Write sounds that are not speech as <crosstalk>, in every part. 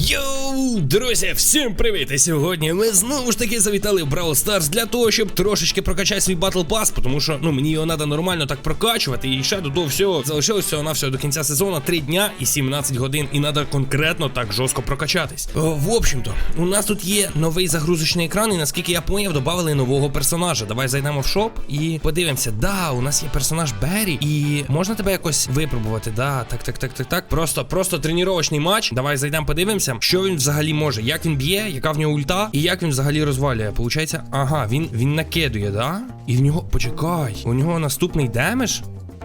Yo! Друзі, всім привіт! І сьогодні ми знову ж таки завітали в Brawl Stars для того, щоб трошечки прокачати свій Battle Pass, тому що ну мені його треба нормально так прокачувати. І ще до того всього залишилось всього на всього до кінця сезону 3 дня і 17 годин, і треба конкретно так жорстко прокачатись. О, в общем-то, у нас тут є новий загрузочний екран, і наскільки я поняв, додали нового персонажа. Давай зайдемо в шоп і подивимося. Да, у нас є персонаж Беррі, і можна тебе якось випробувати. Да, так, так, так, так, так. Просто, просто тренувальний матч. Давай зайдемо, подивимося, що він взагалі може, як він б'є, яка в нього ульта, і як він взагалі розвалює. Получається, ага, він він накидує, да? І в нього. Почекай, у нього наступний демедж.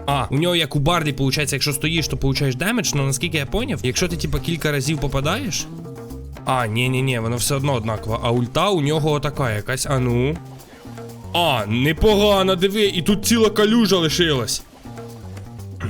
А, у нього як у Барлі, виходить, якщо стоїш, то получаєш демедж, але наскільки я поняв, якщо ти типа кілька разів попадаєш. А, ні, ні, ні, воно все одно однаково. А ульта у нього така якась, а ну. А, непогано, диви, і тут ціла калюжа лишилась.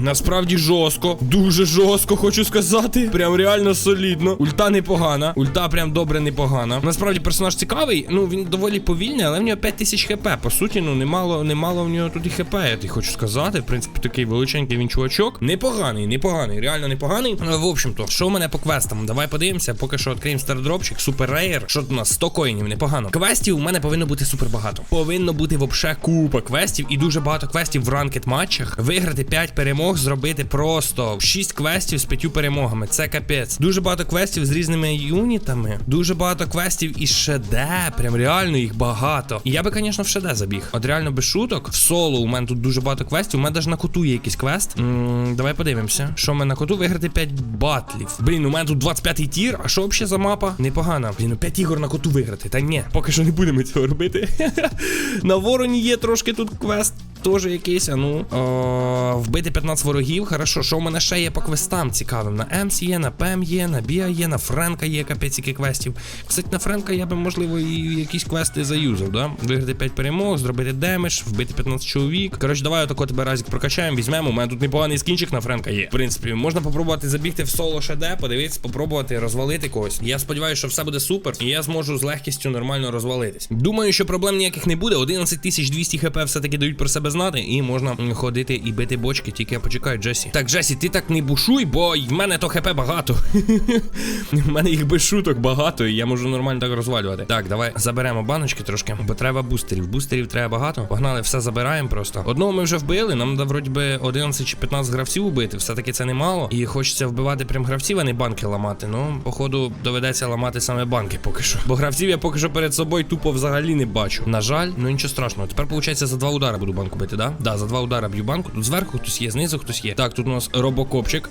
Насправді жорстко, дуже жорстко, хочу сказати. Прям реально солідно. Ульта непогана. Ульта прям добре непогана. Насправді персонаж цікавий. Ну він доволі повільний, але в нього 5000 хп. По суті, ну немало, немало в нього тут і хп, я тобі хочу сказати. В принципі, такий величенький він чувачок. Непоганий, непоганий, реально непоганий. Ну, В общем-то, що в мене по квестам? Давай подивимося. Поки що відкриємо стардропчик, супер рейер. Що тут у нас? 100 коїнів, непогано. Квестів у мене повинно бути супер багато. Повинно бути вообще купа квестів і дуже багато квестів в ранкет матчах. Виграти 5 перемог зробити просто 6 квестів з 5 перемогами. Це капець. Дуже багато квестів з різними юнітами. Дуже багато квестів із ШД. Прям реально їх багато. І я би, звісно, в ШД забіг. От реально без шуток. В соло у мене тут дуже багато квестів. У мене навіть на коту є якийсь квест. м давай подивимося. Що в мене на коту виграти 5 батлів. Блін, у мене тут 25-й тір. А що взагалі за мапа? Непогано. Блін, ну 5 ігор на коту виграти. Та ні, поки що не будемо цього робити. <laughs> на вороні є трошки тут квест. Теж якийсь, а ну. О, вбити 15 ворогів. Хорошо, що в мене ще є по квестам цікавим. На Емс є, на Пем є, на Біа є, на Френка є капець які квестів. Кстати, на Френка я би, можливо, і якісь квести заюзав, да? Виграти 5 перемог, зробити демедж, вбити 15 чоловік. Коротше, давай отако тебе разик прокачаємо, візьмемо. У мене тут непоганий скінчик на Френка є. В принципі, можна попробувати забігти в соло ШД, подивитися, попробувати розвалити когось. Я сподіваюся, що все буде супер, і я зможу з легкістю нормально розвалитись. Думаю, що проблем ніяких не буде. 11200 хп все-таки дають про себе знати, і можна ходити і бити бочки. Тільки я почекаю, Джесі. Так, Джесі, ти так не бушуй, бо в мене то хп багато. <laughs> В мене їх без шуток багато, і я можу нормально так розвалювати. Так, давай заберемо баночки трошки, бо треба бустерів. Бустерів треба багато. Погнали, все забираємо просто. Одного ми вже вбили. Нам треба вроді би 11 чи 15 гравців убити. Все-таки це немало. І хочеться вбивати прям гравців, а не банки ламати. Ну, походу, доведеться ламати саме банки поки що. Бо гравців я поки що перед собою тупо взагалі не бачу. На жаль, ну нічого страшного. Тепер, виходить, за два удари буду банку бити, да? Да, за два удара б'ю банку. Тут зверху хтось є, знизу хтось є. Так, тут у нас робокопчик.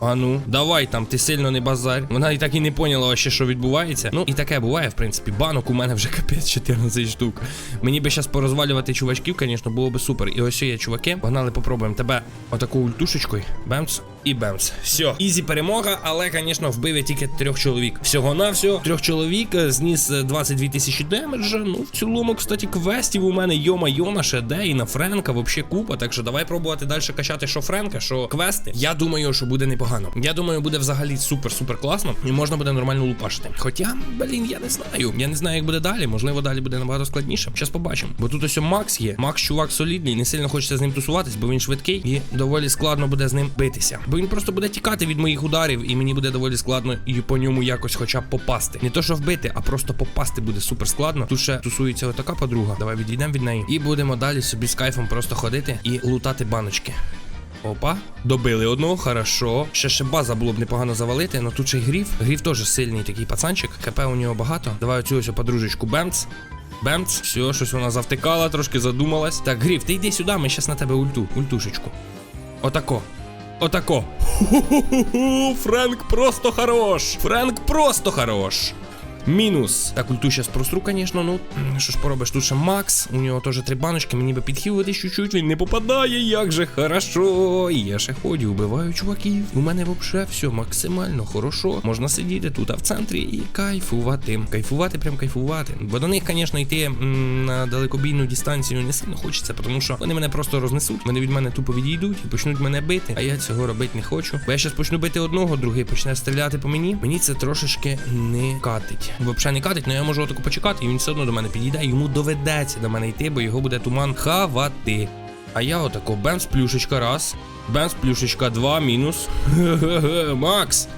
А ну, давай там, ти сильно не базарь. Вона і так і не поняла ще, що відбувається. Ну і таке буває, в принципі. Банок у мене вже <laughs> капець 14 штук. Мені би зараз порозвалювати чувачків, звісно, було би супер. І ось є чуваки. Погнали, попробуємо тебе отаку ультушечкою. Бемц і бемц. Все, ізі перемога, але, звісно, вбив я тільки трьох чоловік. Всього на всього трьох чоловік е, зніс е, 22 тисячі демеджа. Ну, в цілому, кстати, квестів у мене йома йома ще де і на Френка, взагалі купа. Так що давай пробувати далі качати, що Френка, що квести. Я думаю, що буде непогано. Я думаю, буде взагалі супер-супер класно, і можна буде нормально лупашити. Хоча, блін, я не знаю. Я не знаю, як буде далі. Можливо, далі буде набагато складніше. Щас побачимо. Бо тут ось Макс є. Макс, чувак солідний, не сильно хочеться з ним тусуватись, бо він швидкий і доволі складно буде з ним битися. Бо він просто буде тікати від моїх ударів, і мені буде доволі складно і по ньому якось хоча б попасти. Не то, що вбити, а просто попасти буде супер складно. Тут ще тусується отака подруга. Давай відійдемо від неї. І будемо далі собі з кайфом просто ходити і лутати баночки. Опа, добили одного, хорошо. Ще ще база було б непогано завалити, але тут ще й гріф. Гріф теж сильний такий пацанчик. КП у нього багато. Давай оцю ось подружечку Бемц. Бемц, все, щось вона завтикала, трошки задумалась. Так, Гріф, ти йди сюди, ми щас на тебе ульту, ультушечку. Отако. Отако. Ху-ху-ху-ху, Френк просто хорош. Френк просто хорош. Мінус. Так, ульту зараз просру, звісно, ну. Що ж поробиш? Тут ще Макс. У нього теж три баночки, мені би підхилити чуть-чуть, він не попадає, як же хорошо. Я ще ходю, вбиваю чуваків. У мене взагалі все максимально хорошо. Можна сидіти тут, а в центрі і кайфувати. Кайфувати, прям кайфувати. Бо до них, звісно, йти на далекобійну дистанцію не сильно хочеться, тому що вони мене просто рознесуть. Вони від мене тупо відійдуть і почнуть мене бити. А я цього робити не хочу. Бо я зараз почну бити одного, другий почне стріляти по мені. Мені це трошечки не катить. Взагалі не катить, але я можу отаку почекати, і він все одно до мене підійде. Йому доведеться до мене йти, бо його буде туман хавати. А я отако бенз плюшечка раз. Бенс плюшечка два, мінус. <laughs> Макс.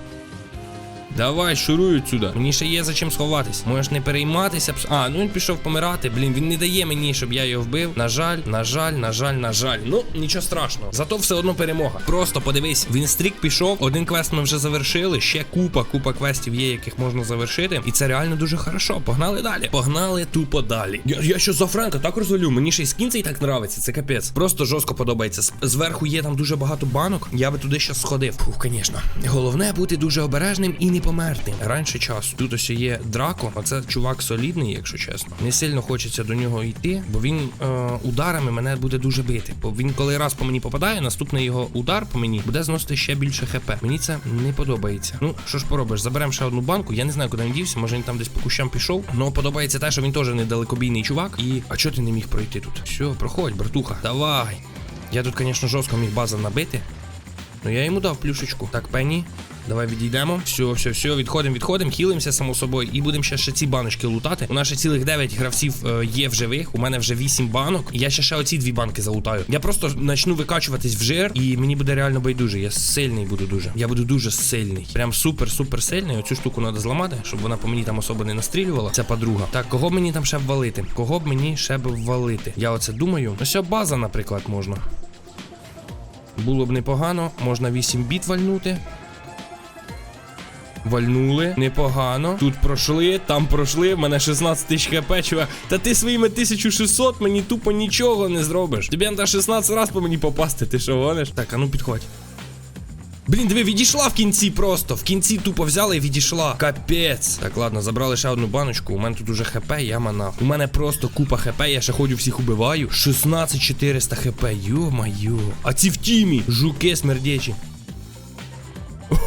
Давай, шуруй отсюди. Мені ще є за чим сховатись. Можеш не перейматися. А, ну він пішов помирати. Блін, він не дає мені, щоб я його вбив. На жаль, на жаль, на жаль, на жаль. Ну, нічого страшного. Зато все одно перемога. Просто подивись, він стрік пішов. Один квест ми вже завершили. Ще купа, купа квестів є, яких можна завершити. І це реально дуже хорошо. Погнали далі. Погнали тупо далі. Я, я що за Френка так розвалю. Мені ще й скін цей так нравиться. Це капець. Просто жорстко подобається. Зверху є там дуже багато банок. Я би туди ще сходив. Фух, звісно. Головне бути дуже обережним і не померти. Раніше часу. Тут ось є Драко, а це чувак солідний, якщо чесно. Не сильно хочеться до нього йти, бо він е, ударами мене буде дуже бити. Бо він коли раз по мені попадає, наступний його удар по мені буде зносити ще більше хп. Мені це не подобається. Ну що ж поробиш? Заберемо ще одну банку. Я не знаю, куди він дівся. Може він там десь по кущам пішов. Ну подобається те, що він теж недалекобійний чувак. І а чого ти не міг пройти тут? Все, проходь, братуха. Давай. Я тут, звісно, жорстко міг база набити. Ну я йому дав плюшечку. Так, Пенні, давай відійдемо. Все, все, все, відходимо, відходимо, хілимося само собою. І будемо ще, ще ці баночки лутати. У нас ще цілих 9 гравців е, є в живих. У мене вже 8 банок. Я ще ще оці дві банки залутаю. Я просто почну викачуватись в жир, і мені буде реально байдуже. Я сильний буду дуже. Я буду дуже сильний. Прям супер, супер сильний. Оцю штуку треба зламати, щоб вона по мені там особо не настрілювала. Це подруга. Так, кого б мені там ще ввалити? Кого б мені ще б ввалити? Я оце думаю. Ось ця база, наприклад, можна. Було б непогано, можна 8 біт вальнути. Вальнули, непогано. Тут пройшли, там пройшли, в мене 16 тисяч хп, чувак. Та ти своїми 1600 мені тупо нічого не зробиш. Тобі треба 16 раз по мені попасти, ти що гониш? Так, а ну підходь. Блін, диви, відійшла в кінці просто. В кінці тупо взяла і відійшла. Капець. Так, ладно, забрали ще одну баночку. У мене тут уже хп, я манав. У мене просто купа хп, я ще ходю всіх убиваю. 16400 хп, йо-майо. А ці в тімі. Жуки смердячі.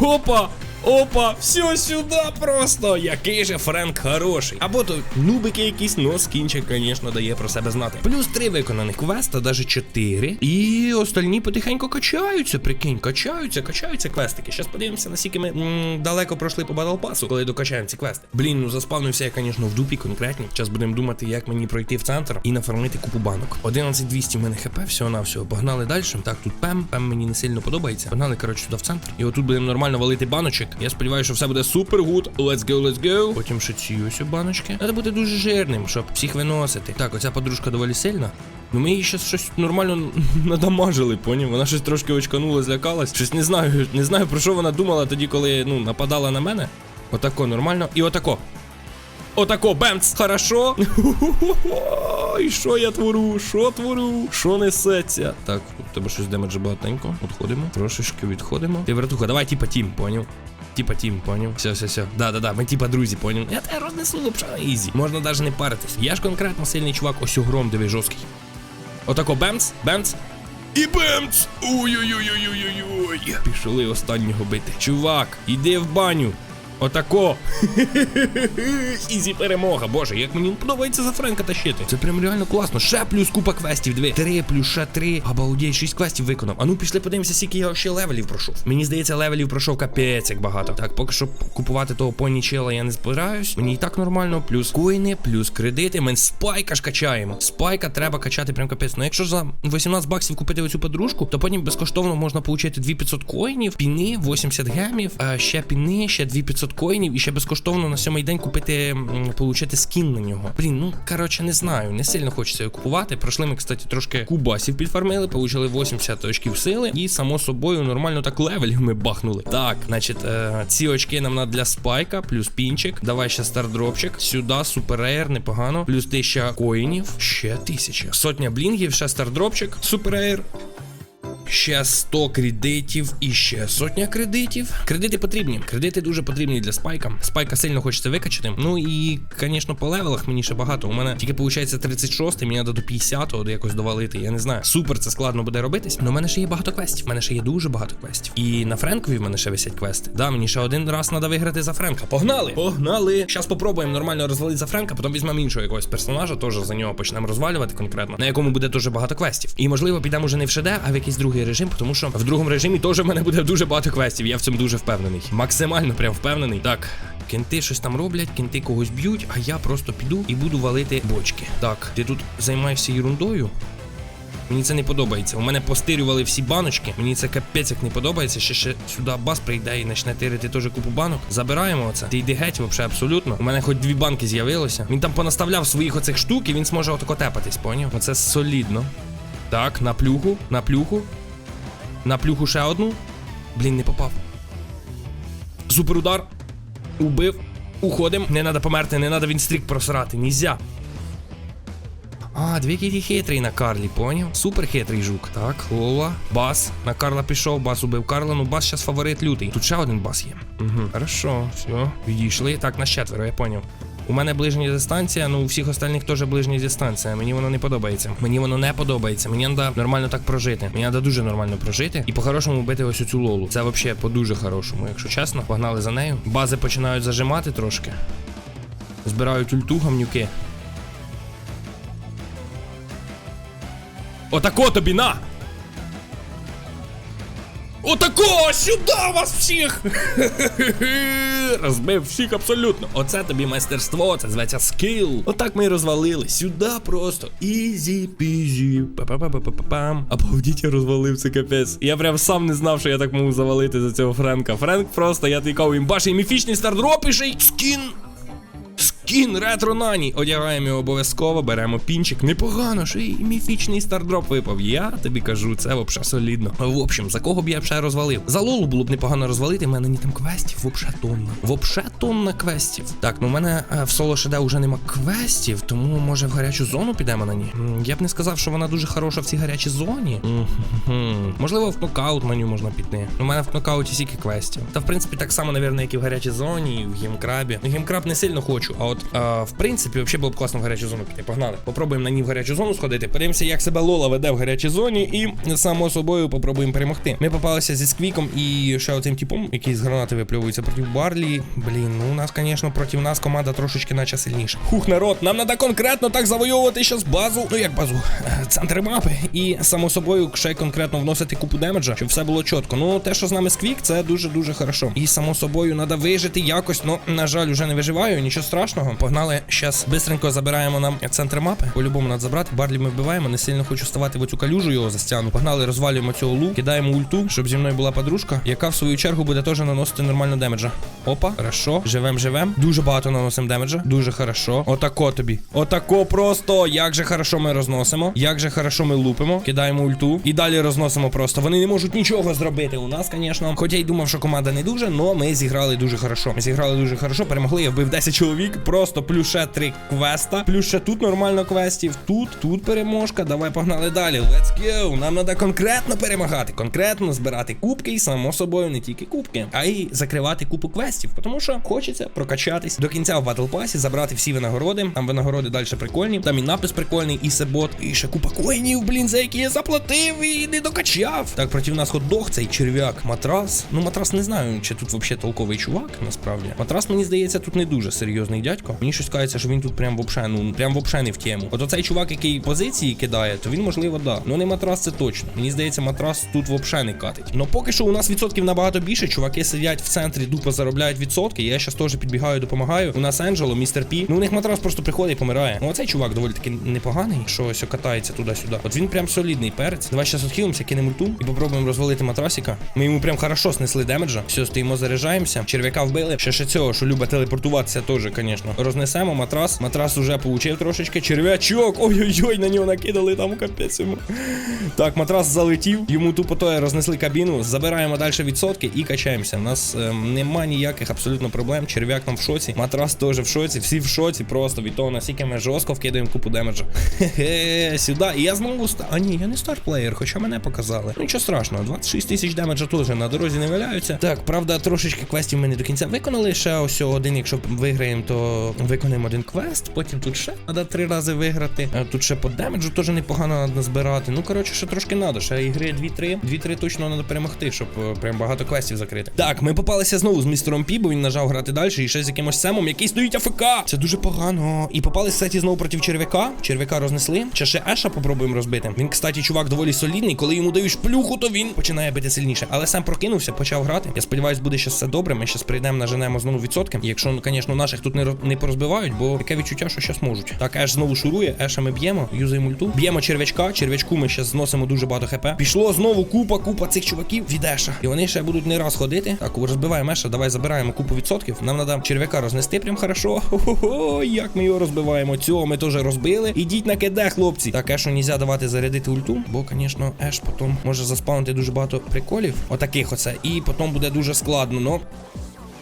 Опа! Опа, все сюди просто. Який же Френк хороший. Або то нубики якісь, но скінчик, звісно, дає про себе знати. Плюс три виконаних квеста, навіть чотири. І остальні потихеньку качаються. Прикинь, качаються, качаються квестики. Щас подивимося, наскільки ми м, далеко пройшли по Battle Pass, коли докачаємо ці квести. Блін, ну заспавнився я, звісно, в дупі конкретні. Зараз будемо думати, як мені пройти в центр і нафармити купу банок. 11200 в мене хп, всього на всього. Погнали далі. Так, тут пем. Пем мені не сильно подобається. Погнали, коротше, сюди в центр. І отут будемо нормально валити баночок. Я сподіваюся, що все буде супер гуд. Let's go, let's go. Потім ще ці баночки. Треба бути дуже жирним, щоб всіх виносити. Так, оця подружка доволі сильна. Ну ми її щас щось нормально <laughs> надамажили, поняв? Вона щось трошки очканула, злякалась. Щось не знаю, не знаю про що вона думала тоді, коли ну нападала на мене. Отако нормально. І отако. Отако, бемц, хорошо. <laughs> І що я творю? Що творю? Що несеться? Так, у тебе щось демеджа багатенько. Відходимо. Трошечки відходимо. Ти, братуха, давай типа тім, поняв? Типа тім, поняв? Все, все, все. Да, да, да, ми типа друзі, поняв? Я те рознесу лапша ізі. Можна навіть не паритись. Я ж конкретно сильний чувак, ось гром диви жорсткий. Отако, бемц, бемц. І бемц! Ой-ой-ой-ой-ой-ой. Пішли останнього бити. Чувак, іди в баню. Отако. <laughs> Ізі перемога. Боже, як мені подобається за Френка тащити. Це прям реально класно. Ще плюс купа квестів. Дві. Три плюс ще три. Обалдей, шість квестів виконав. А ну пішли подивимося, скільки я ще левелів пройшов. Мені здається, левелів пройшов капець, як багато. Так, поки що купувати того поні чела я не збираюсь. Мені і так нормально. Плюс коїни, плюс кредити. Мен спайка ж качаємо. Спайка треба качати прям капець. Ну якщо за 18 баксів купити оцю подружку, то потім безкоштовно можна отримати 2500 коїнів, піни, 80 гемів, ще піни, ще 2500 коїнів і ще безкоштовно на сьомий день купити, получити скін на нього. Блін, ну коротше, не знаю, не сильно хочеться його купувати. Пройшли ми, кстати, трошки кубасів підфармили, получили 80 очків сили, і само собою нормально так левелів ми бахнули. Так, значить, е, ці очки нам надо для спайка, плюс пінчик. Давай ще стардропчик. Сюди, супер рейр, непогано. Плюс 1000 коїнів, ще 1000. Сотня блінгів, ще стардропчик, супер рейр. Ще 100 кредитів і ще сотня кредитів. Кредити потрібні. Кредити дуже потрібні для спайка. Спайка сильно хочеться викачати. Ну і, звісно, по левелах мені ще багато. У мене тільки виходить 36, мені треба до 50-го до якось довалити. Я не знаю. Супер, це складно буде робитись. Але в мене ще є багато квестів. У мене ще є дуже багато квестів. І на Френкові в мене ще висять квести. Да, мені ще один раз треба виграти за Френка. Погнали! Погнали! Зараз попробуємо нормально розвалити за Френка, потім візьмемо іншого якогось персонажа, теж за нього почнемо розвалювати конкретно, на якому буде дуже багато квестів. І можливо підемо вже не в ШД, а в якийсь другий режим, тому що в другому режимі теж в мене буде дуже багато квестів. Я в цьому дуже впевнений. Максимально прям впевнений. Так. Кенти щось там роблять, кенти когось б'ють, а я просто піду і буду валити бочки. Так, ти тут займаєшся ерундою? Мені це не подобається. У мене постирювали всі баночки. Мені це капець як не подобається. Ще ще сюди бас прийде і почне тирити теж купу банок. Забираємо оце. Ти йди геть, взагалі, абсолютно. У мене хоч дві банки з'явилося. Він там понаставляв своїх оцих штук і він зможе отако тепатись, поняв? Оце солідно. Так, на плюху, на плюху. На плюху ще одну. Блін, не попав. Суперудар. Убив. Уходим. Не треба померти, не треба він стрік просрати. Нельзя. А, дві який хитрий на Карлі, поняв? Супер хитрий жук. Так, Лола, бас. На Карла пішов, бас убив Карла. Ну бас зараз фаворит лютий. Тут ще один бас є. Угу. Хорошо, все. Відійшли. Так, на четверо, я поняв. У мене ближня дистанція, ну у всіх остальних теж ближня дистанція. Мені воно не подобається. Мені воно не подобається. Мені треба нормально так прожити. Мені треба дуже нормально прожити і по-хорошому бити ось цю лолу. Це взагалі по дуже хорошому, якщо чесно. Погнали за нею. Бази починають зажимати трошки. Збирають ульту гамнюки. Отако тобі на! Отако! Сюди вас всіх! <laughs> Розбив всіх абсолютно. Оце тобі майстерство, це зветься скіл. Отак ми і розвалили. Сюди просто. Ізі пізі. Па-па-па-па-па-пам. Обалдіть, я розвалив це капець. Я прям сам не знав, що я так можу завалити за цього Френка. Френк просто, я тикав їм баший міфічний стардроп і ще й скін. Скін ретро нані. Одягаємо його обов'язково, беремо пінчик. Непогано, що і міфічний стардроп випав. Я тобі кажу, це вообще солідно. В общем, за кого б я ще розвалив? За Лолу було б непогано розвалити. У мене ні там квестів, вообще тонна. Вообще тонна квестів. Так, ну в мене е, в соло ШД вже нема квестів, тому може в гарячу зону підемо на ній. Я б не сказав, що вона дуже хороша в цій гарячій зоні. Можливо, в нокаут меню можна піти. У мене в нокауті стільки квестів. Та в принципі так само, навірно, як і в гарячій зоні, і в гімкрабі. Ну, гімкраб не сильно хочу, а от а, в принципі, взагалі було б класно в гарячу зону піти. Погнали. Попробуємо на ній в гарячу зону сходити. Подивимося, як себе Лола веде в гарячій зоні, і само собою попробуємо перемогти. Ми попалися зі сквіком і ще оцим типом, який з гранати виплювується проти Барлі. Блін, ну у нас, звісно, проти нас команда трошечки наче сильніша. Хух, народ, нам треба конкретно так завойовувати щас базу. Ну як базу, е, центр мапи. І само собою ще конкретно вносити купу демеджа, щоб все було чітко. Ну, те, що з нами сквік, це дуже дуже хорошо. І само собою треба вижити якось. Ну, на жаль, уже не виживаю, нічого страшного. Погнали. Щас бистренько забираємо нам центр мапи. По-любому треба забрати. Барлі ми вбиваємо. Не сильно хочу ставати в оцю калюжу його за стяну. Погнали, розвалюємо цього лу, кидаємо ульту, щоб зі мною була подружка, яка в свою чергу буде теж наносити нормально демеджа. Опа, хорошо. Живем, живем. Дуже багато наносимо демеджа. Дуже хорошо. Отако тобі. Отако просто. Як же хорошо ми розносимо. Як же хорошо ми лупимо. Кидаємо ульту. І далі розносимо просто. Вони не можуть нічого зробити у нас, звісно. Хоча й думав, що команда не дуже, але ми зіграли дуже хорошо. Ми зіграли дуже хорошо. Перемогли. Я вбив 10 чоловік. Просто плюс ще 3 квеста. Плюс ще тут нормально квестів. Тут, тут переможка. Давай погнали далі. Let's go. Нам треба конкретно перемагати. Конкретно збирати кубки. І само собою не тільки кубки, а й закривати купу квестів. Тому що хочеться прокачатись до кінця в батл пасі, забрати всі винагороди. Там винагороди далі прикольні. Там і напис прикольний, і себот, і ще купа коїнів, блін, за які я заплатив і не докачав. Так, проти нас хот-дог, цей черв'як, матрас. Ну, матрас не знаю, чи тут взагалі толковий чувак, насправді. Матрас, мені здається, тут не дуже серйозний дядько. Мені щось кажеться, що він тут прям вообще, ну прям вообще не в тему. От оцей чувак, який позиції кидає, то він можливо да. Ну не матрас, це точно. Мені здається, матрас тут вообще не катить. Ну поки що у нас відсотків набагато більше. Чуваки сидять в центрі, дупо заробляють відсотки. Я щас теж підбігаю, допомагаю. У нас Енджело, містер Пі. Ну у них матрас просто приходить і помирає. Ну оцей чувак доволі таки непоганий, що ось катається туди-сюди. От він прям солідний перець. Давай щас відхилимося, кинемо ульту і попробуємо розвалити матрасика. Ми йому прям хорошо снесли демеджа. Все, стоїмо, заряджаємося. Черв'яка вбили. Ще ще цього, що любить телепортуватися, теж, звісно. Рознесемо матрас. Матрас уже получив трошечки. Черв'ячок. Ой-ой-ой, на нього накидали там капець йому. Так, матрас залетів. Йому тупо тое рознесли кабіну. Забираємо далі відсотки і качаємося. У нас ем, нема ніяких абсолютно проблем. Черв'як там в шоці. Матрас теж в шоці. Всі в шоці просто від того, наскільки ми жорстко вкидаємо купу демеджа. Хе-хе, сюди. І я знову ста. А ні, я не старплеєр, хоча мене показали. Ну нічого страшного, 26 тисяч демеджа теж на дорозі не валяються. Так, правда, трошечки квестів ми не до кінця виконали. Ще ось один, якщо виграємо, то виконаємо один квест. Потім тут ще треба три рази виграти. Тут ще по демеджу теж непогано треба збирати. Ну, коротше, ще трошки треба. Ще ігри 2-3. 2-3 точно треба перемогти, щоб е, прям багато квестів закрити. Так, ми попалися знову з містером Пі, бо він нажав грати далі і ще з якимось семом, який стоїть АФК. Це дуже погано. І попали, кстати, знову проти черв'яка. Черв'яка рознесли. Ще ще Еша попробуємо розбити. Він, кстати, чувак доволі солідний. Коли йому даєш плюху, то він починає бити сильніше. Але сам прокинувся, почав грати. Я сподіваюсь, буде ще все добре. Ми ще прийдемо, наженемо знову відсотки. Якщо, ну, звісно, наших тут не, не не порозбивають, бо таке відчуття, що щас можуть. Так, Еш знову шурує, Еша ми б'ємо, юзаємо ульту. Б'ємо черв'ячка, черв'ячку ми ще зносимо дуже багато хп. Пішло знову купа, купа цих чуваків від Еша. І вони ще будуть не раз ходити. Так, розбиваємо Еша, давай забираємо купу відсотків. Нам треба черв'яка рознести прям хорошо. Хо-хо-хо, як ми його розбиваємо. Цього ми теж розбили. Ідіть на КД, хлопці. Так, Ешу нельзя давати зарядити ульту, бо, звісно, Еш потім може заспавнити дуже багато приколів. Отаких оце. І потім буде дуже складно. Ну,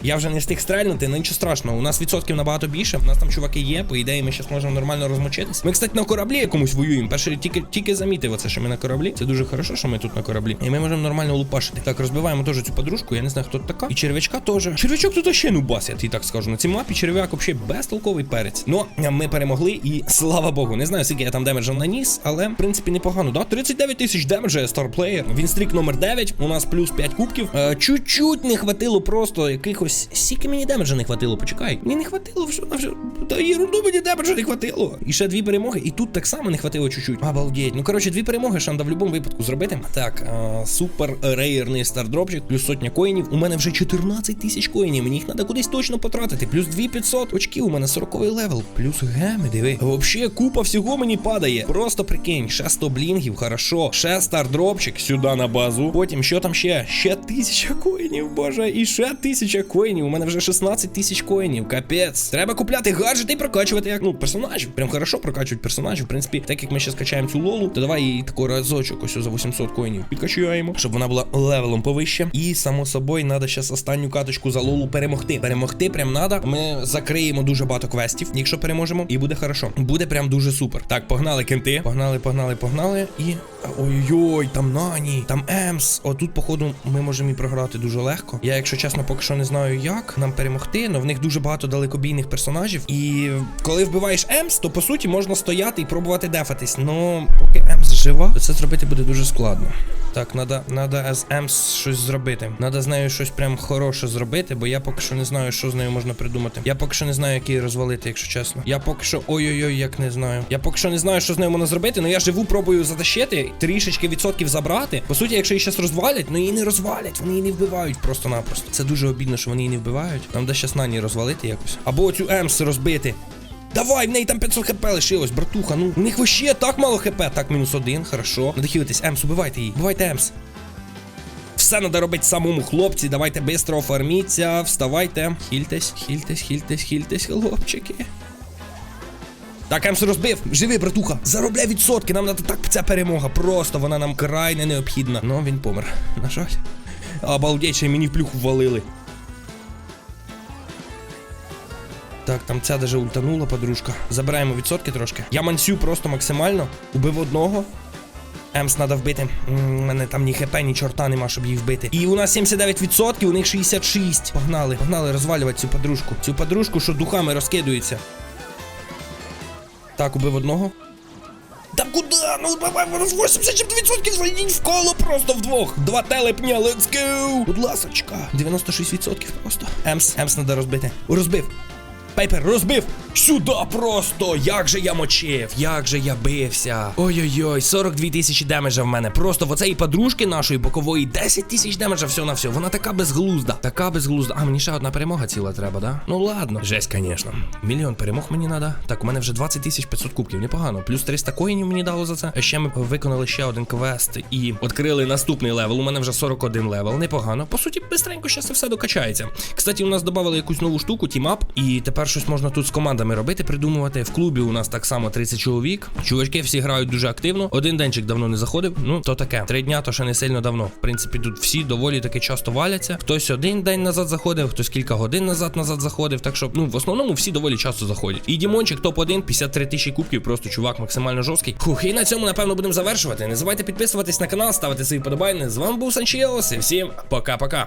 я вже не встиг стрельнути, ну нічого страшного. У нас відсотків набагато більше. У нас там чуваки є. По ідеї, ми зараз можемо нормально розмочитись. Ми, кстати, на кораблі якомусь воюємо. Перший тільки тільки замітив оце, що ми на кораблі. Це дуже хорошо, що ми тут на кораблі. І ми можемо нормально лупашити. Так, розбиваємо теж цю подружку. Я не знаю, хто така. І червячка теж. Червячок тут ще нубас, я тобі так скажу. На цій мапі черв'як взагалі безтолковий перець. Ну, ми перемогли і слава Богу. Не знаю, скільки я там демеджа наніс, але в принципі непогано. Да? 39 тисяч демеджа, старплеєр. Він стрік номер 9. У нас плюс 5 кубків. Е, чуть-чуть не хватило просто якихось. Скільки мені демеджа не хватило, почекай. Мені не хватило, вже вже. Та єрунду мені демеджа не хватило. І ще дві перемоги, і тут так само не хватило чуть-чуть. Обалдеть. Ну коротше, дві перемоги шанда в будь-якому випадку зробити. Так, а, супер рейерний стардропчик, плюс сотня коїнів. У мене вже 14 тисяч коїнів. Мені їх треба кудись точно потратити. Плюс 2500 очків. У мене 40 левел. Плюс геми, диви. Вообще купа всього мені падає. Просто прикинь, ще 100 блінгів, хорошо. Ще стардропчик сюди на базу. Потім що там ще? Ще тисяча коїнів, боже, і ще тисяча коїнів. У мене вже 16 тисяч коїнів. Капець. Треба купляти гаджети і прокачувати як ну персонажів. Прям хорошо прокачують персонажів. В принципі, так як ми ще скачаємо цю лолу, то давай її тако разочок ось за 800 коїнів підкачаємо, щоб вона була левелом повище. І само собою, треба зараз останню каточку за лолу перемогти. Перемогти прям надо. Ми закриємо дуже багато квестів, якщо переможемо, і буде хорошо. Буде прям дуже супер. Так, погнали кенти. Погнали, погнали, погнали. І. Ой-ой, там Нані, там Емс. Отут, походу, ми можемо і програти дуже легко. Я, якщо чесно, поки що не знаю, як нам перемогти, але в них дуже багато далекобійних персонажів. І коли вбиваєш Емс, то по суті можна стояти і пробувати дефатись. Ну, поки Емс жива, то це зробити буде дуже складно. Так, надо, надо з Емс щось зробити. Надо з нею щось прям хороше зробити, бо я поки що не знаю, що з нею можна придумати. Я поки що не знаю, як її розвалити, якщо чесно. Я поки що. Ой-ой-ой, як не знаю. Я поки що не знаю, що з нею можна зробити, але я живу, пробую затащити, трішечки відсотків забрати. По суті, якщо її щас розвалять, ну її не розвалять, вони її не вбивають просто-напросто. Це дуже обідно, що вони її не вбивають. Нам де щас нані розвалити якось. Або цю Емс розбити. Давай, в неї там 500 хп лишилось, братуха. Ну, у них вообще так мало хп. Так, мінус один, хорошо. Надо хілитись. Емс, убивайте її. Убивайте Емс. Все треба робити самому, хлопці. Давайте бистро оформіться, вставайте. Хільтесь, хільтесь, хільтесь, хільтесь, хлопчики. Так, Емс розбив. Живи, братуха. Заробляй відсотки. Нам треба так ця перемога. Просто вона нам крайне необхідна. Ну, він помер. На жаль. Обалдеть, мені в плюху ввалили. Так, там ця даже ультанула, подружка. Забираємо відсотки трошки. Я мансю просто максимально. Убив одного. Емс треба вбити. У мене там ні хп, ні чорта нема, щоб її вбити. І у нас 79%, у них 66. Погнали, погнали розвалювати цю подружку. Цю подружку, що духами розкидується. Так, убив одного. Та куди? Ну давай, воно 80% зайдіть в коло просто вдвох. Два телепня, let's go! Будь ласочка. 96% просто. Емс, Емс треба розбити. Розбив. Пейпер розбив! Сюди просто! Як же я мочив, як же я бився. Ой-ой-ой, 42 тисячі демеджа в мене. Просто в оцеї подружки нашої бокової 10 тисяч демеджа все на все. Вона така безглузда. Така безглузда. А мені ще одна перемога ціла треба, да? Ну ладно. Жесть, звісно. Мільйон перемог мені треба. Так, у мене вже 20 тисяч 500 кубків. Непогано. Плюс 300 коїнів мені дало за це. А ще ми виконали ще один квест і відкрили наступний левел. У мене вже 41 левел. Непогано. По суті, бистренько ще це все докачається. Кстати, у нас додали якусь нову штуку, тімап, і тепер щось можна тут з командами робити, придумувати. В клубі у нас так само 30 чоловік. Чувачки всі грають дуже активно. Один денчик давно не заходив. Ну, то таке. Три дня то ще не сильно давно. В принципі, тут всі доволі таки часто валяться. Хтось один день назад заходив, хтось кілька годин назад назад заходив. Так що, ну, в основному всі доволі часто заходять. І Дімончик топ-1, 53 тисячі кубків, просто чувак максимально жорсткий. Хух, і на цьому, напевно, будемо завершувати. Не забувайте підписуватись на канал, ставити свої подобайни. З вами був Санчіос, і всім пока-пока.